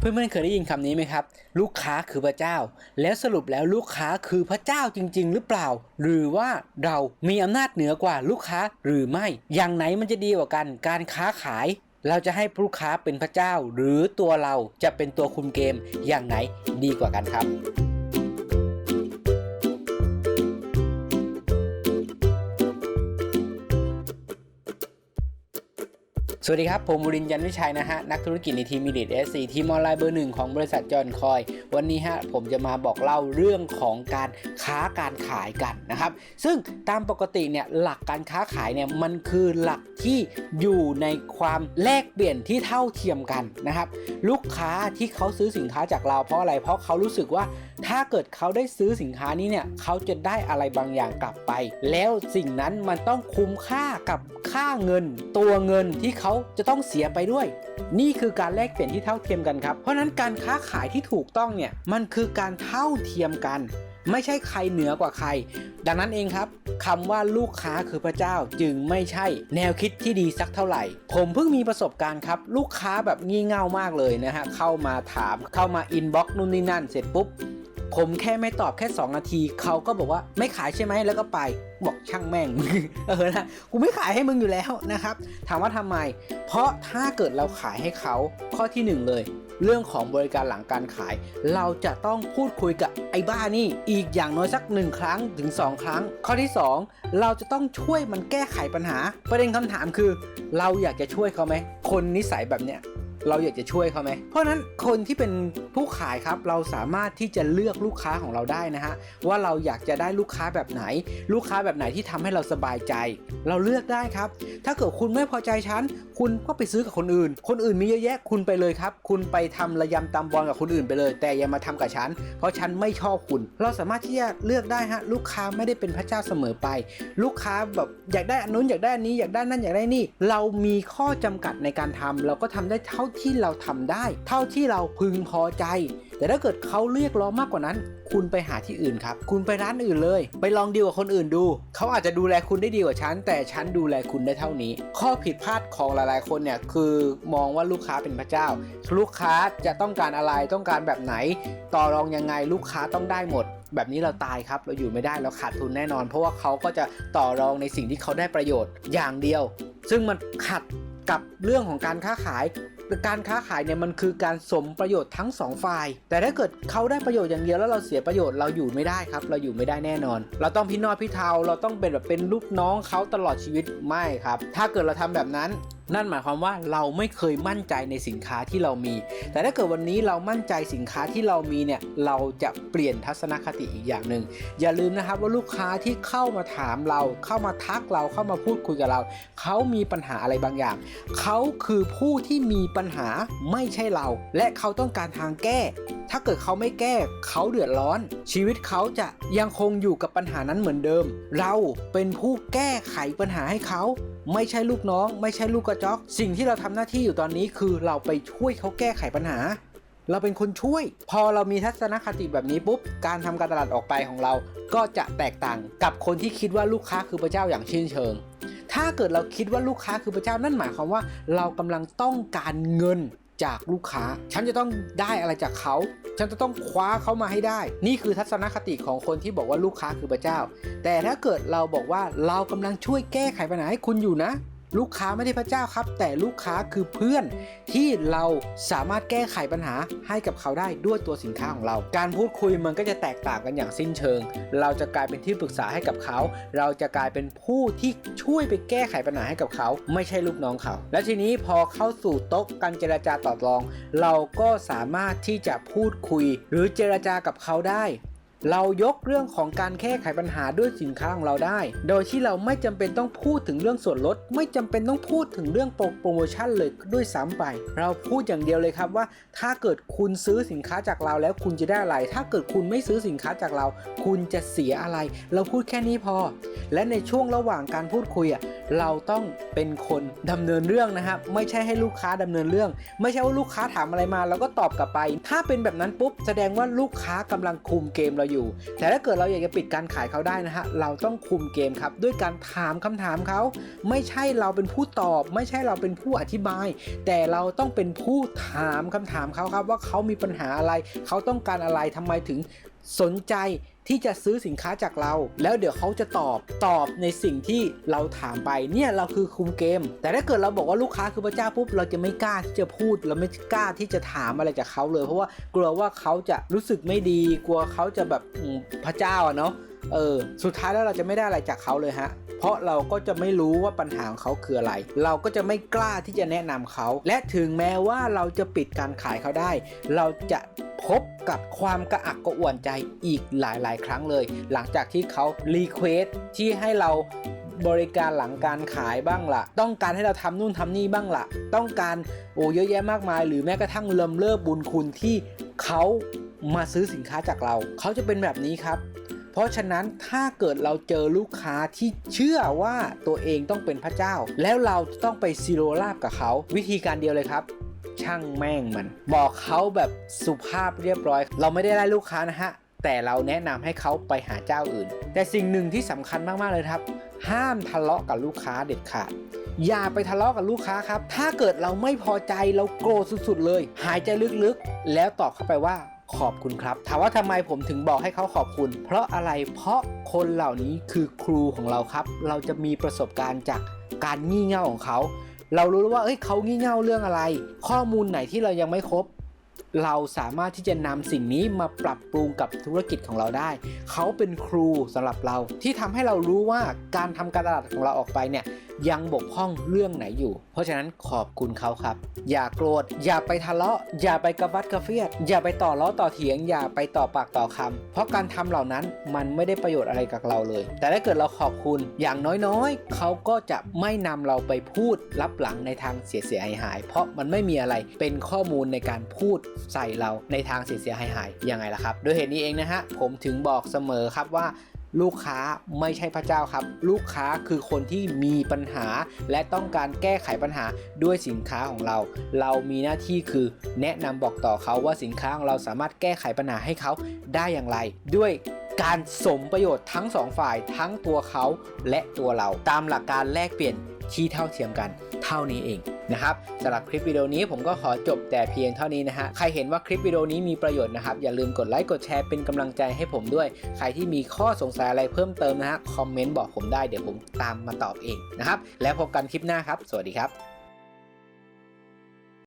เพื่อนๆเคยได้ยินคำนี้ไหมครับ ลูกค้าคือพระเจ้า แล้วสรุปแล้วลูกค้าคือพระเจ้าจริง ๆ หรือเปล่า หรือว่าเรามีอำนาจเหนือกว่าลูกค้าหรือไม่ อย่างไหนมันจะดีกว่ากัน การค้าขาย เราจะให้ลูกค้าเป็นพระเจ้า หรือตัวเราจะเป็นตัวคุมเกมอย่างไหนดีกว่ากันครับ วัสดีครับ ผมบุรินยันวิชัยนะฮะ นักธุรกิจในทีมมีเดียเอสซทีมออนไลน์เบอร์หนึ่งของบริษัทจอห์นคอย วันนี้ฮะ ผมจะมาบอกเล่าเรื่องของการค้าการขายกันนะครับ ซึ่งตามปกติเนี่ย หลักการค้าขายเนี่ย มันคือหลักที่อยู่ในความแลกเปลี่ยนที่เท่าเทียมกันนะครับ ลูกค้าที่เขาซื้อสินค้าจากเราเพราะอะไรเพราะเขารู้สึกว่าถ้าเกิดเขาได้ซื้อสินค้านี้เนี่ยเขาจะได้อะไรบางอย่างกลับไป แล้วสิ่งนั้นมันต้องคุ้มค่ากับค่าเงิน ตัวเงินที่เขาจะต้องเสียไปด้วย นี่คือการแลกเปลี่ยนที่เท่าเทียมกันครับ เพราะฉะนั้นการค้าขายที่ถูกต้องเนี่ยมันคือการเท่าเทียมกัน ไม่ใช่ใครเหนือกว่าใคร ดังนั้นเองครับคำว่าลูกค้าคือพระเจ้าจึงไม่ใช่แนวคิดที่ดีสักเท่าไหร่ ผมเพิ่งมีประสบการณ์ครับ ลูกค้าแบบงี่เง่ามากเลยนะฮะเข้ามาถามเข้ามาอินบ็อกซ์นู่นนี่นั่นเสร็จปุ๊บ ผมแค่ไม่ตอบแค่ 2 นาที เขาก็บอกว่าไม่ขายใช่ไหมแล้วก็ไปบอกช่างแม่งเออนะกูไม่ขายให้มึงอยู่แล้วนะครับ ถามว่าทำไม เพราะถ้าเกิดเราขายให้เขาข้อที่ 1 เลย เรื่องของบริการหลังการขาย เราจะต้องพูดคุยกับไอ้บ้านี่อีกอย่างน้อยสัก 1 ครั้งถึง 2 ครั้ง ข้อที่ 2 เราจะต้องช่วยมันแก้ไขปัญหา ประเด็นคำถามคือ เราอยากจะช่วยเขาไหมคนนิสัยแบบเนี้ย เราอยากจะช่วยเขาไหม เพราะนั้นคนที่เป็นผู้ขายครับเราสามารถที่จะเลือกลูกค้าของเราได้นะฮะว่าเราอยากจะได้ลูกค้าแบบไหน ลูกค้าแบบไหนที่ทำให้เราสบายใจ เราเลือกได้ครับ ถ้าเกิดคุณไม่พอใจฉันคุณก็ไปซื้อกับคนอื่น คนอื่นมีเยอะแยะคุณไปเลยครับ คุณไปทำระยำตำบอลกับคนอื่นไปเลย แต่อย่ามาทำกับฉัน เพราะฉันไม่ชอบคุณ เราสามารถที่จะเลือกได้ฮะลูกค้าไม่ได้เป็นพระเจ้าเสมอไป ลูกค้าแบบอยากได้อันนู้นอยากได้อันนี้อยากได้นั่นอยากได้นี่ เรามีข้อจำกัดในการทำเราก็ทำได้เท่าที่เราทำได้ เท่าที่เราพึงพอใจ แต่ถ้าเกิดเขาเรียกร้องมากกว่านั้น คุณไปหาที่อื่นครับ คุณไปร้านอื่นเลย ไปลองดีลกับคนอื่นดู เขาอาจจะดูแลคุณได้ดีกว่าฉัน แต่ฉันดูแลคุณได้เท่านี้ ข้อผิดพลาดของหลายๆ คนเนี่ยคือมองว่าลูกค้าเป็นพระเจ้า ลูกค้าจะต้องการอะไรต้องการแบบไหน ต่อรองยังไงลูกค้าต้องได้หมดแบบนี้เราตายครับ เราอยู่ไม่ได้เราขาดทุนแน่นอน เพราะว่าเขาก็จะต่อรองในสิ่งที่เขาได้ประโยชน์อย่างเดียว ซึ่งมันขัดกับเรื่องของการค้าขาย การค้าขายเนี่ยมันคือการสมประโยชน์ทั้งสองฝ่าย แต่ถ้าเกิดเขาได้ประโยชน์อย่างเดียวแล้วเราเสียประโยชน์เราอยู่ไม่ได้ครับ เราอยู่ไม่ได้แน่นอน เราต้องพี่นอดพี่เทาเราต้องเป็นแบบเป็นลูกน้องเขาตลอดชีวิตไม่ครับ ถ้าเกิดเราทำแบบนั้น นั่นหมายความว่าเราไม่เคยมั่นใจในสินค้าที่เรามี แต่ถ้าเกิดวันนี้เรามั่นใจสินค้าที่เรามีเนี่ยเราจะเปลี่ยนทัศนคติอีกอย่างหนึ่งอย่าลืมนะครับว่าลูกค้าที่เข้ามาถามเรา เข้ามาทักเราเข้ามาพูดคุยกับเราเขามีปัญหาอะไรบางอย่างเขาคือผู้ที่มีปัญหาไม่ใช่เรา และเขาต้องการทางแก้ ถ้าเกิดเขาไม่แก้เขาเดือดร้อน ชีวิตเขาจะยังคงอยู่กับปัญหานั้นเหมือนเดิม เราเป็นผู้แก้ไขปัญหาให้เขา ไม่ใช่ลูกน้อง ไม่ใช่ลูกกระจอก สิ่งที่เราทำหน้าที่อยู่ตอนนี้คือเราไปช่วยเขาแก้ไขปัญหา เราเป็นคนช่วย พอเรามีทัศนคติแบบนี้ปุ๊บ การทำการตลาดออกไปของเรา ก็จะแตกต่างกับคนที่คิดว่าลูกค้าคือพระเจ้าอย่างชื่นเชิง ถ้าเกิดเราคิดว่าลูกค้าคือพระเจ้านั่นหมายความว่า เรากำลังต้องการเงินจากลูกค้า ฉันจะต้องได้อะไรจากเขา ฉันจะต้องคว้าเขามาให้ได้ นี่คือทัศนคติของคนที่บอกว่าลูกค้าคือพระเจ้า แต่ถ้าเกิดเราบอกว่าเรากำลังช่วยแก้ไขปัญหาให้คุณอยู่นะ ลูกค้าไม่ได้พระเจ้าครับ แต่ลูกค้าคือเพื่อนที่เราสามารถแก้ไขปัญหาให้กับเขาได้ด้วยตัวสินค้าของเรา การพูดคุยมันก็จะแตกต่างกันอย่างสิ้นเชิง เราจะกลายเป็นที่ปรึกษาให้กับเขา เราจะกลายเป็นผู้ที่ช่วยไปแก้ไขปัญหาให้กับเขา ไม่ใช่ลูกน้องเขา และทีนี้พอเข้าสู่โต๊ะการเจรจาต่อรอง เราก็สามารถที่จะพูดคุย หรือเจรจากับเขาได้ เรายกเรื่องของการแก้ไขปัญหาด้วยสินค้าของเราได้ โดยที่เราไม่จำเป็นต้องพูดถึงเรื่องส่วนลด ไม่จำเป็นต้องพูดถึงเรื่องโปรโปรโมชั่นเลยด้วยซ้ำไป เราพูดอย่างเดียวเลยครับว่า ถ้าเกิดคุณซื้อสินค้าจากเราแล้วคุณจะได้อะไร ถ้าเกิดคุณไม่ซื้อสินค้าจากเรา คุณจะเสียอะไร เราพูดแค่นี้พอ และในช่วงระหว่างการพูดคุยอะเราต้องเป็นคนดำเนินเรื่องนะครับไม่ใช่ให้ลูกค้าดำเนินเรื่อง ไม่ใช่ว่าลูกค้าถามอะไรมาเราก็ตอบกลับไป ถ้าเป็นแบบนั้นปุ๊บแสดงว่าลูกค้ากำลังคุมเกมเราอยู่ แต่ถ้าเกิดเราอยากจะปิดการขายเขาได้นะฮะ เราต้องคุมเกมครับ ด้วยการถามคำถามเขา ไม่ใช่เราเป็นผู้ตอบ ไม่ใช่เราเป็นผู้อธิบาย แต่เราต้องเป็นผู้ถามคำถามเขาครับ ว่าเขามีปัญหาอะไร เขาต้องการอะไรทำไมถึง สนใจที่จะซื้อสินค้าจากเรา แล้วเดี๋ยวเขาจะตอบตอบในสิ่งที่เราถามไปเนี่ยเราคือคุมเกม แต่ถ้าเกิดเราบอกว่าลูกค้าคือพระเจ้าปุ๊บเราจะไม่กล้าที่จะพูด เราไม่กล้าที่จะถามอะไรจากเขาเลย เพราะว่ากลัวว่าเขาจะรู้สึกไม่ดี กลัวเขาจะแบบพระเจ้าอะเนาะเออสุดท้ายแล้วเราจะไม่ได้อะไรจากเขาเลยฮะเพราะเราก็จะไม่รู้ว่าปัญหาของเขาคืออะไร เราก็จะไม่กล้าที่จะแนะนำเขา และถึงแม้ว่าเราจะปิดการขายเขาได้ เราจะ พบกับความกระอักกระอ่วนใจอีกหลาย ๆ ครั้งเลย หลังจากที่เขารีเควสที่ให้เราบริการหลังการขายบ้างละ่ะ ต้องการให้เราทำนู่นทำนี่บ้างละ่ะ ต้องการโอ้เยอะแยะมากมาย หรือแม้กระทั่งเลิมเลิกบุญคุณที่เขามาซื้อสินค้าจากเรา เขาจะเป็นแบบนี้ครับ เพราะฉะนั้นถ้าเกิดเราเจอลูกค้าที่เชื่อว่าตัวเองต้องเป็นพระเจ้า แล้วเราต้องไปซีโรราบกับเขา วิธีการเดียวเลยครับ ช่างแม่งมัน บอกเขาแบบสุภาพเรียบร้อย เราไม่ได้ไล่ลูกค้านะฮะ แต่เราแนะนำให้เขาไปหาเจ้าอื่น แต่สิ่งหนึ่งที่สำคัญมากๆเลยครับ ห้ามทะเลาะกับลูกค้าเด็ดขาดอย่าไปทะเลาะกับลูกค้าครับ ถ้าเกิดเราไม่พอใจเราโกรธสุดๆเลย หายใจลึกๆ แล้วตอบเข้าไปว่าขอบคุณครับ ถามว่าทำไมผมถึงบอกให้เขาขอบคุณ เพราะอะไรเพราะคนเหล่านี้คือครูของเราครับ เราจะมีประสบการณ์จากการงี่เง่าของเขา เรารู้แล้วว่าเอ้ยเขางี่เง่าเรื่องอะไร ข้อมูลไหนที่เรายังไม่ครบ เราสามารถที่จะนำสิ่งนี้มาปรับปรุงกับธุรกิจของเราได้ เขาเป็นครูสำหรับเราที่ทำให้เรารู้ว่าการทำการตลาดของเราออกไปเนี่ย ยังบกพร่องเรื่องไหนอยู่ เพราะฉะนั้นขอบคุณเขาครับ อย่าโกรธ อย่าไปทะเลาะ อย่าไปกระวัดกระเฟียด อย่าไปต่อล้อต่อเถียง อย่าไปต่อปากต่อคำเพราะการทำเหล่านั้นมันไม่ได้ประโยชน์อะไรกับเราเลย แต่ถ้าเกิดเราขอบคุณอย่างน้อยๆ เขาก็จะไม่นำเราไปพูดรับหลังในทางเสียๆหายๆเพราะมันไม่มีอะไรเป็นข้อมูลในการพูดใส่เราในทางเสียๆหายๆยังไงล่ะครับโดยเหตุนี้เองนะฮะผมถึงบอกเสมอครับว่า ลูกค้าไม่ใช่พระเจ้าครับ ลูกค้าคือคนที่มีปัญหา และต้องการแก้ไขปัญหาด้วยสินค้าของเรา เรามีหน้าที่คือแนะนำบอกต่อเขาว่าสินค้าของเราสามารถแก้ไขปัญหาให้เขาได้อย่างไร ด้วยการสมประโยชน์ทั้งสองฝ่ายทั้งตัวเขาและตัวเรา ตามหลักการแลกเปลี่ยนที่เท่าเทียมกัน เท่านี้เอง นะครับสำหรับคลิปวิดีโอนี้ผมก็ขอจบแต่เพียงเท่านี้นะฮะใครเห็นว่าคลิปวิดีโอนี้มีประโยชน์นะครับอย่าลืมกดไลค์กดแชร์เป็นกำลังใจให้ผมด้วย ใครที่มีข้อสงสัยอะไรเพิ่มเติมนะฮะคอมเมนต์บอกผมได้เดี๋ยวผมตามมาตอบเองนะครับแล้วพบกันคลิปหน้าครับ สวัสดีครับ